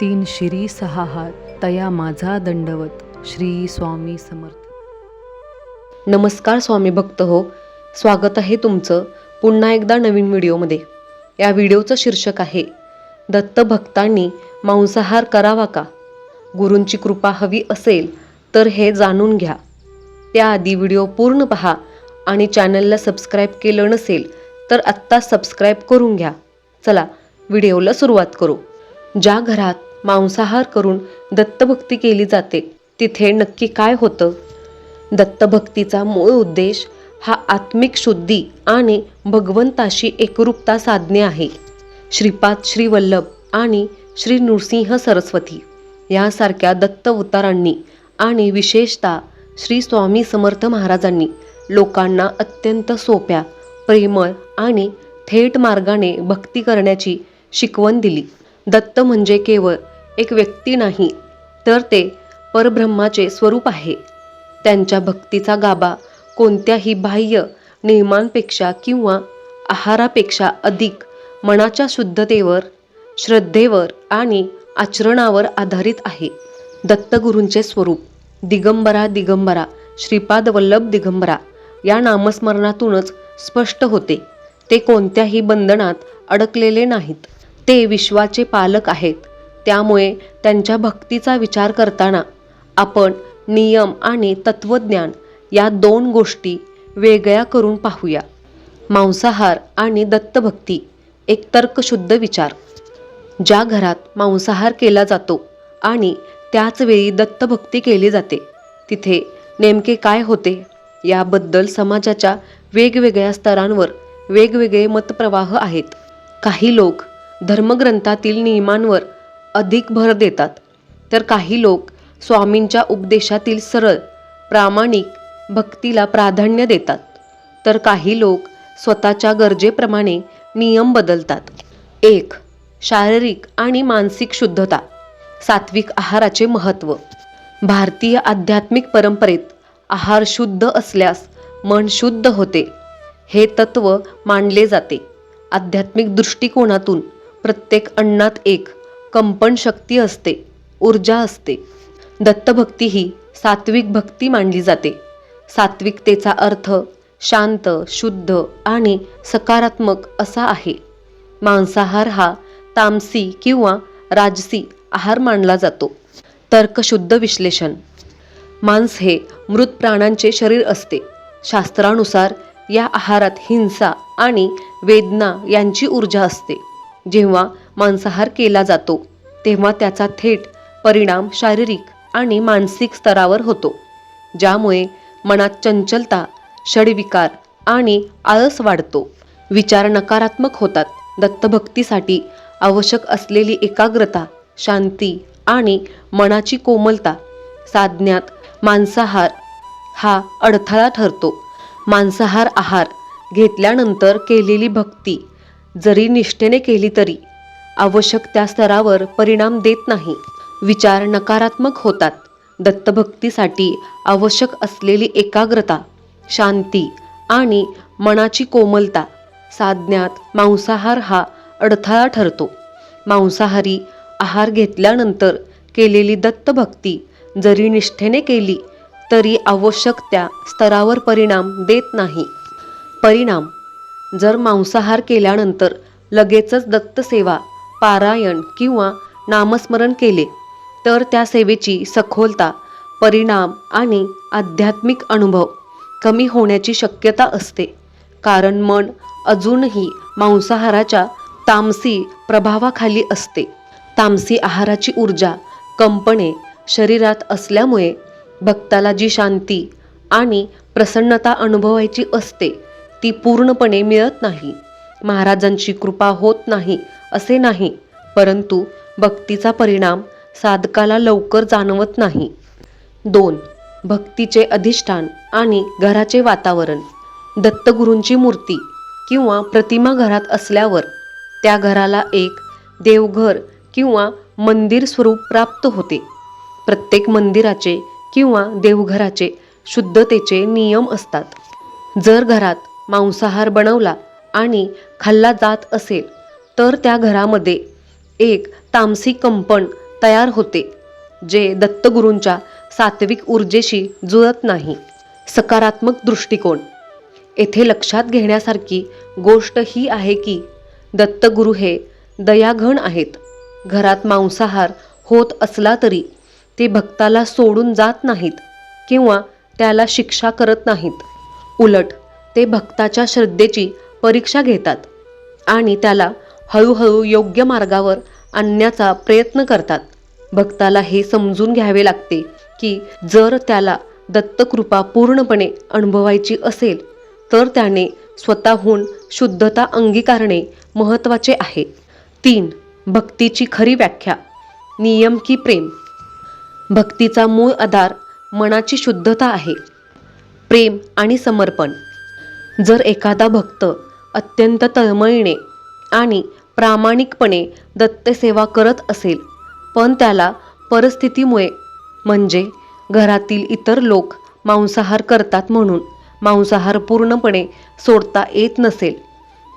तीन शिरी सहा हात तया माझा दंडवत श्री स्वामी समर्थ. नमस्कार स्वामी भक्त हो स्वागत आहे तुमचं पुन्हा एकदा नवीन व्हिडिओमध्ये. या व्हिडिओचं शीर्षक आहे दत्तभक्तांनी मांसाहार करावा का? गुरूंची कृपा हवी असेल तर हे जाणून घ्या. त्याआधी व्हिडिओ पूर्ण पहा आणि चॅनलला सबस्क्राईब केलं नसेल तर आत्ता सबस्क्राईब करून घ्या. चला व्हिडिओला सुरुवात करू. ज्या घरात मांसाहार करून दत्तभक्ती केली जाते. तिथे नक्की काय होतं? दत्तभक्तीचा मूळ उद्देश हा आत्मिक शुद्धी आणि भगवंताशी एकरूपता साधणे आहे. श्रीपाद श्री वल्लभ आणि श्री नृसिंह सरस्वती यासारख्या दत्त अवतारांनी आणि विशेषतः श्री स्वामी समर्थ महाराजांनी लोकांना अत्यंत सोप्या प्रेमळ आणि थेट मार्गाने भक्ती करण्याची शिकवण दिली. दत्त म्हणजे केवळ एक व्यक्ती नाही तर ते परब्रह्माचे स्वरूप आहे. त्यांच्या भक्तीचा गाभा कोणत्याही बाह्य नियमांपेक्षा किंवा आहारापेक्षा अधिक मनाच्या शुद्धतेवर श्रद्धेवर आणि आचरणावर आधारित आहे. दत्तगुरूंचे स्वरूप दिगंबरा दिगंबरा श्रीपाद वल्लभ दिगंबरा या नामस्मरणातूनच स्पष्ट होते. ते कोणत्याही बंधनात अडकलेले नाहीत. ते विश्वाचे पालक आहेत. त्यामुळे त्यांच्या भक्तीचा विचार करताना आपण नियम आणि तत्वज्ञान या दोन गोष्टी वेगळ्या करून पाहूया. मांसाहार आणि दत्तभक्ती एक तर्कशुद्ध विचार. ज्या घरात मांसाहार केला जातो आणि त्याचवेळी दत्तभक्ती केली जाते तिथे नेमके काय होते याबद्दल समाजाच्या वेगवेगळ्या स्तरांवर वेगवेगळे मतप्रवाह आहेत. काही लोक धर्मग्रंथातील नियमांवर अधिक भर देतात. तर काही लोक स्वामींच्या उपदेशातील सरळ प्रामाणिक भक्तीला प्राधान्य देतात. तर काही लोक स्वतःच्या गरजेप्रमाणे नियम बदलतात. एक शारीरिक आणि मानसिक शुद्धता सात्विक आहाराचे महत्त्व. भारतीय आध्यात्मिक परंपरेत आहार शुद्ध असल्यास मन शुद्ध होते. हे तत्व मानले जाते. आध्यात्मिक दृष्टिकोनातून प्रत्येक अन्नात एक कंपन शक्ती असते ऊर्जा असते. दत्तभक्ती ही सात्विक भक्ती मानली जाते. सात्विकतेचा अर्थ शांत शुद्ध आणि सकारात्मक असा आहे. मांसाहार हा तामसी किंवा राजसी आहार मानला जातो. तर्कशुद्ध विश्लेषण. मांस हे मृत प्राण्यांचे शरीर असते. शास्त्रानुसार या आहारात हिंसा आणि वेदना यांची ऊर्जा असते. जेव्हा मांसाहार केला जातो. तेव्हा त्याचा थेट परिणाम शारीरिक आणि मानसिक स्तरावर होतो. ज्यामुळे मनात चंचलता षडविकार आणि आळस वाढतो. विचार नकारात्मक होतात. दत्तभक्तीसाठी आवश्यक असलेली एकाग्रता शांती आणि मनाची कोमलता साधण्यात मांसाहार हा अडथळा ठरतो. मांसाहार आहार घेतल्यानंतर केलेली भक्ती जरी निष्ठेने केली तरी आवश्यक त्या स्तरावर परिणाम देत नाही. विचार नकारात्मक होतात. दत्तभक्तीसाठी आवश्यक असलेली एकाग्रता शांती आणि मनाची कोमलता. साधण्यात मांसाहार हा अडथळा ठरतो. मांसाहारी आहार घेतल्यानंतर केलेली दत्तभक्ती जरी निष्ठेने केली तरी आवश्यक त्या स्तरावर परिणाम देत नाही. परिणाम. जर मांसाहार केल्यानंतर लगेचच दत्तसेवा पारायण किंवा नामस्मरण केले तर त्या सेवेची सखोलता परिणाम आणि आध्यात्मिक अनुभव कमी होण्याची शक्यता असते. कारण मन अजूनही मांसाहाराच्या तामसी प्रभावाखाली असते. तामसी आहाराची ऊर्जा कंपने शरीरात असल्यामुळे भक्ताला जी शांती आणि प्रसन्नता अनुभवायची असते ती पूर्णपणे मिळत नाही. महाराजांची कृपा होत नाही असे नाही. परंतु भक्तीचा परिणाम साधकाला लवकर जाणवत नाही. दोन भक्तीचे अधिष्ठान आणि घराचे वातावरण. दत्तगुरूंची मूर्ती किंवा प्रतिमा घरात असल्यावर त्या घराला एक देवघर किंवा मंदिर स्वरूप प्राप्त होते. प्रत्येक मंदिराचे किंवा देवघराचे शुद्धतेचे नियम असतात. जर घरात मांसाहार बनवला आणि खाल्ला जात असेल तर त्या घरामध्ये एक तामसी कंपन तयार होते जे दत्तगुरूंच्या सात्विक ऊर्जेशी जुळत नाही. सकारात्मक दृष्टिकोन. येथे लक्षात घेण्यासारखी गोष्ट ही आहे की दत्तगुरू हे दयाघण आहेत. घरात मांसाहार होत असला तरी ते भक्ताला सोडून जात नाहीत किंवा त्याला शिक्षा करत नाहीत. उलट ते भक्ताच्या श्रद्धेची परीक्षा घेतात आणि त्याला हळूहळू योग्य मार्गावर आणण्याचा प्रयत्न करतात. भक्ताला हे समजून घ्यावे लागते की जर त्याला दत्तकृपा पूर्णपणे अनुभवायची असेल तर त्याने स्वतःहून शुद्धता अंगीकारणे महत्त्वाचे आहे. तीन भक्तीची खरी व्याख्या. नियम की प्रेम. भक्तीचा मूळ आधार मनाची शुद्धता आहे. प्रेम आणि समर्पण. जर एखादा भक्त अत्यंत तळमळीने आणि प्रामाणिकपणे दत्तसेवा करत असेल. पण त्याला परिस्थितीमुळे म्हणजे घरातील इतर लोक मांसाहार करतात म्हणून मांसाहार पूर्णपणे सोडता येत नसेल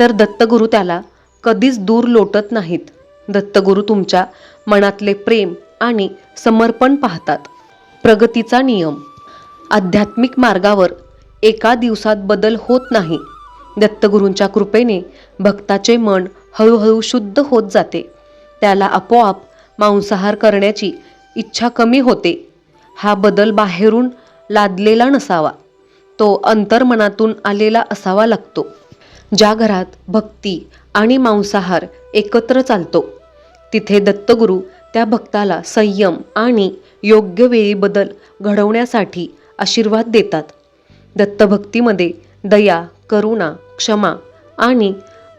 तर दत्तगुरू त्याला कधीच दूर लोटत नाहीत. दत्तगुरू तुमच्या मनातले प्रेम आणि समर्पण पाहतात. प्रगतीचा नियम. आध्यात्मिक मार्गावर एका दिवसात बदल होत नाही. दत्तगुरूंच्या कृपेने भक्ताचे मन हळूहळू शुद्ध होत जाते. त्याला आपोआप मांसाहार करण्याची इच्छा कमी होते. हा बदल बाहेरून लादलेला नसावा. तो अंतर्मनातून आलेला असावा लागतो. ज्या घरात भक्ती आणि मांसाहार एकत्र चालतो तिथे दत्तगुरू त्या भक्ताला संयम आणि योग्य वेळी बदल घडवण्यासाठी आशीर्वाद देतात. दत्तभक्तीमध्ये दया करुणा क्षमा आणि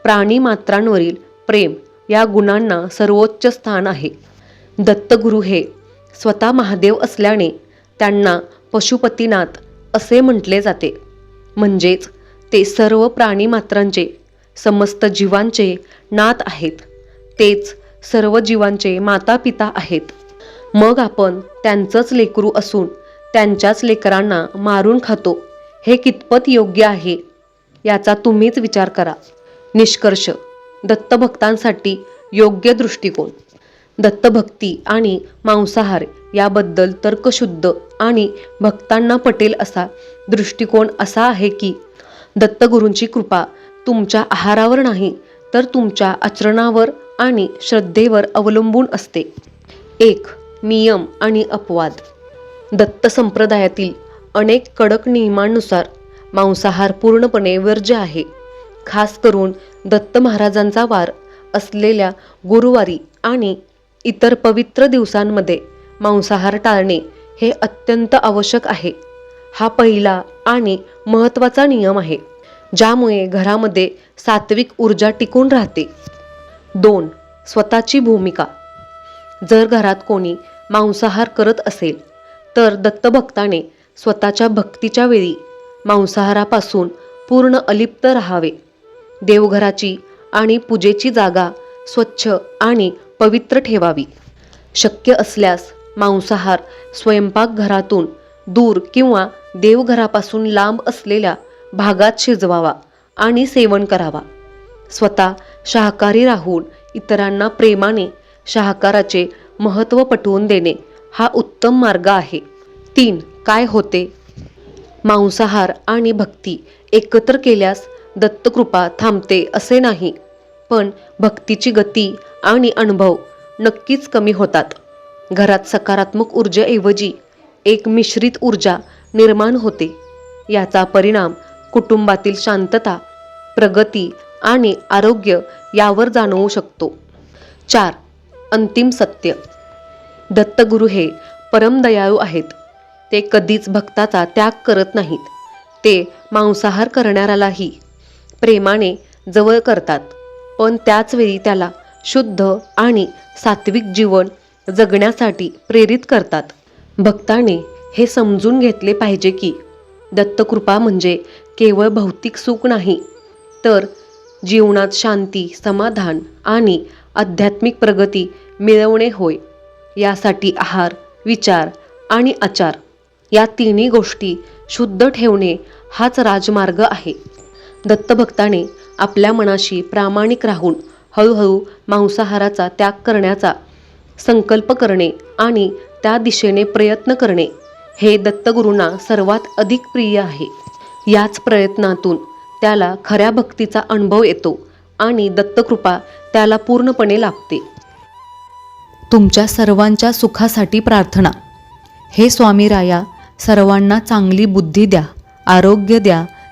प्राणीमात्रांवरील प्रेम या गुणांना सर्वोच्च स्थान आहे. दत्तगुरू हे स्वतः महादेव असल्याने त्यांना पशुपतीनाथ असे म्हटले जाते. म्हणजेच ते सर्व प्राणीमात्रांचे समस्त जीवांचे नाथ आहेत. तेच सर्व जीवांचे माता पिता आहेत. मग आपण त्यांचंच लेकरू असून त्यांच्याच लेकरांना मारून खातो. हे कितपत योग्य आहे? याचा तुम्हीच विचार करा. निष्कर्ष. दत्तभक्तांसाठी योग्य दृष्टिकोन. दत्तभक्ती आणि मांसाहार याबद्दल तर्कशुद्ध आणि भक्तांना पटेल असा दृष्टिकोन असा आहे की दत्तगुरूंची कृपा तुमच्या आहारावर नाही तर तुमच्या आचरणावर आणि श्रद्धेवर अवलंबून असते. एक नियम आणि अपवाद. दत्त संप्रदायातील अनेक कडक नियमांनुसार मांसाहार पूर्णपणे वर्ज्य आहे. खास करून दत्त महाराजांचा वार असलेल्या गुरुवारी आणि इतर पवित्र दिवसांमध्ये मांसाहार टाळणे हे अत्यंत आवश्यक आहे. हा पहिला आणि महत्त्वाचा नियम आहे ज्यामुळे घरामध्ये सात्विक ऊर्जा टिकून राहते. दोन स्वतःची भूमिका. जर घरात कोणी मांसाहार करत असेल तर दत्तभक्ताने स्वतःच्या भक्तीच्या वेळी मांसाहारापासून पूर्ण अलिप्त राहावे. देवघराची आणि पूजेची जागा स्वच्छ आणि पवित्र ठेवावी. शक्य असल्यास मांसाहार स्वयंपाकघरातून दूर किंवा देवघरापासून लांब असलेल्या भागात शिजवावा आणि सेवन करावा. स्वतः शाकाहारी राहून इतरांना प्रेमाने शाकाहाराचे महत्त्व पटवून देणे हा उत्तम मार्ग आहे. तीन काय होते? मांसाहार आणि भक्ती एकत्र केल्यास दत्तकृपा थांबते असे नाही. पण भक्तीची गती आणि अनुभव नक्कीच कमी होतात. घरात सकारात्मक ऊर्जेऐवजी एक मिश्रित ऊर्जा निर्माण होते. याचा परिणाम कुटुंबातील शांतता प्रगती आणि आरोग्य यावर जाणवू शकतो. चार. अंतिम सत्य. दत्तगुरू हे परमदयाळू आहेत. ते कधीच भक्ताचा त्याग करत नाहीत. ते मांसाहार करणाऱ्यालाही प्रेमाने जवळ करतात. पण त्याचवेळी त्याला शुद्ध आणि सात्विक जीवन जगण्यासाठी प्रेरित करतात. भक्ताने हे समजून घेतले पाहिजे की दत्तकृपा म्हणजे केवळ भौतिक सुख नाही तर जीवनात शांती समाधान आणि आध्यात्मिक प्रगती मिळवणे होय. यासाठी आहार विचार आणि आचार या तिन्ही गोष्टी शुद्ध ठेवणे हाच राजमार्ग आहे. दत्तभक्ताने आपल्या मनाशी प्रामाणिक राहून हळूहळू मांसाहाराचा त्याग करण्याचा संकल्प करणे आणि त्या दिशेने प्रयत्न करणे हे दत्तगुरूंना सर्वात अधिक प्रिय आहे. याच प्रयत्नातून त्याला खऱ्या भक्तीचा अनुभव येतो आणि दत्तकृपा त्याला पूर्णपणे लाभते. तुमच्या सर्वांच्या सुखासाठी प्रार्थना. हे स्वामी राया सर्वांना चांगली बुद्धी द्या आरोग्य द्या